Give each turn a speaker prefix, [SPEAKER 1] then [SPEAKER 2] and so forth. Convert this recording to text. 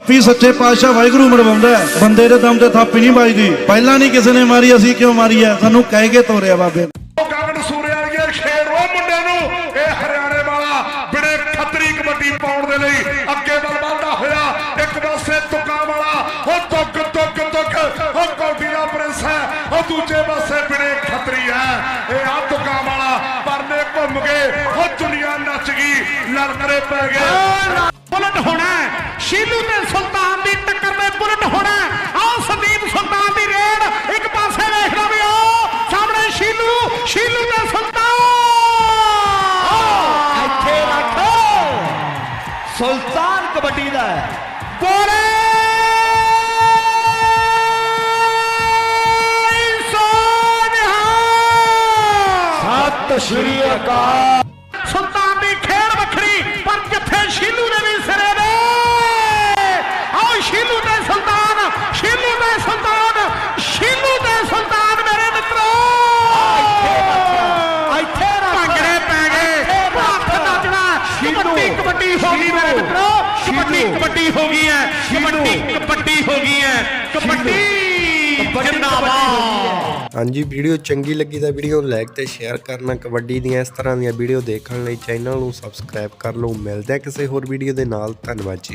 [SPEAKER 1] ਵੀ ਸੱਚੇ ਪਾਤਸ਼ਾਹ ਵਾਹਿਗੁਰੂ ਮਰਵਾਉਂਦਾ ਹੈ। ਬੰਦੇ ਦੇ ਦਮ ਤੇ ਥਾਪੀ ਨਹੀਂ ਵੱਜਦੀ। ਪਹਿਲਾਂ ਨਹੀਂ ਕਿਸੇ ਨੇ ਮਾਰੀ ਅਸੀਂ ਕਿਉਂ ਮਾਰੀ ਹੈ? ਸਾਨੂੰ ਕਹਿ ਕੇ ਤੋਰਿਆ ਬਾਬੇ।
[SPEAKER 2] ਗਗਨ ਸੂਰੇ ਵਾਲੀਏ ਖੇਡ ਉਹ ਮੁੰਡੇ ਨੂੰ। ਇਹ ਹਰਿਆਣੇ ਵਾਲਾ ਬਿੜੇ ਖੱਤਰੀ ਕਬੱਡੀ ਪਾਉਣ ਦੇ ਲਈ ਅੱਗੇ ਵੱਲ ਵਧਦਾ ਹੋਇਆ ਇੱਕ ਪਾਸੇ ਤੁੱਕਾ ਵਾਲਾ। ਉਹ ਤੁੱਕ ਤੁੱਕ ਤੁੱਕ। ਉਹ ਕੌਡੀ ਦਾ ਪ੍ਰਿੰਸ ਹੈ। ਉਹ ਦੂਜੇ ਪਾਸੇ ਬਿੜੇ ਖੱਤਰੀ ਹੈ। ਇਹ ਆ ਤੁੱਕਾ ਵਾਲਾ। ਪਰਨੇ ਘੁੰਮ ਕੇ ਉਹ ਦੁਨੀਆ ਨੱਚ ਗਈ। ਲਲਕਰੇ ਪੈ ਗਏ।
[SPEAKER 3] ਸੁਲਤਾਨ
[SPEAKER 4] ਕਬੱਡੀ ਦਾ ਹੈ।
[SPEAKER 3] ਸੋਨਿਹਾ
[SPEAKER 4] ਸਤਿ ਸ਼੍ਰੀ ਅਕਾਲ।
[SPEAKER 3] ਹੋ ਗਈ ਮੇਰੇ ਮਿੱਤਰੋ ਕਬੱਡੀ ਕਬੱਡੀ ਹੋ ਗਈ ਹੈ ਕਬੱਡੀ ਕਬੱਡੀ ਹੋ ਗਈ ਹੈ ਕਬੱਡੀ ਜਿੰਦਾਬਾਦ।
[SPEAKER 5] ਹਾਂਜੀ ਵੀਡੀਓ ਚੰਗੀ ਲੱਗੀ ਤਾਂ ਵੀਡੀਓ ਨੂੰ ਲਾਈਕ ਤੇ ਸ਼ੇਅਰ ਕਰਨਾ ਕਬੱਡੀ ਦੀਆਂ ਇਸ ਤਰ੍ਹਾਂ ਦੀਆਂ ਵੀਡੀਓ ਦੇਖਣ ਲਈ ਚੈਨਲ ਨੂੰ ਸਬਸਕ੍ਰਾਈਬ ਕਰ ਲਓ। ਮਿਲਦੇ ਆ ਕਿਸੇ ਹੋਰ ਵੀਡੀਓ ਦੇ ਨਾਲ ਧੰਨਵਾਦ ਜੀ।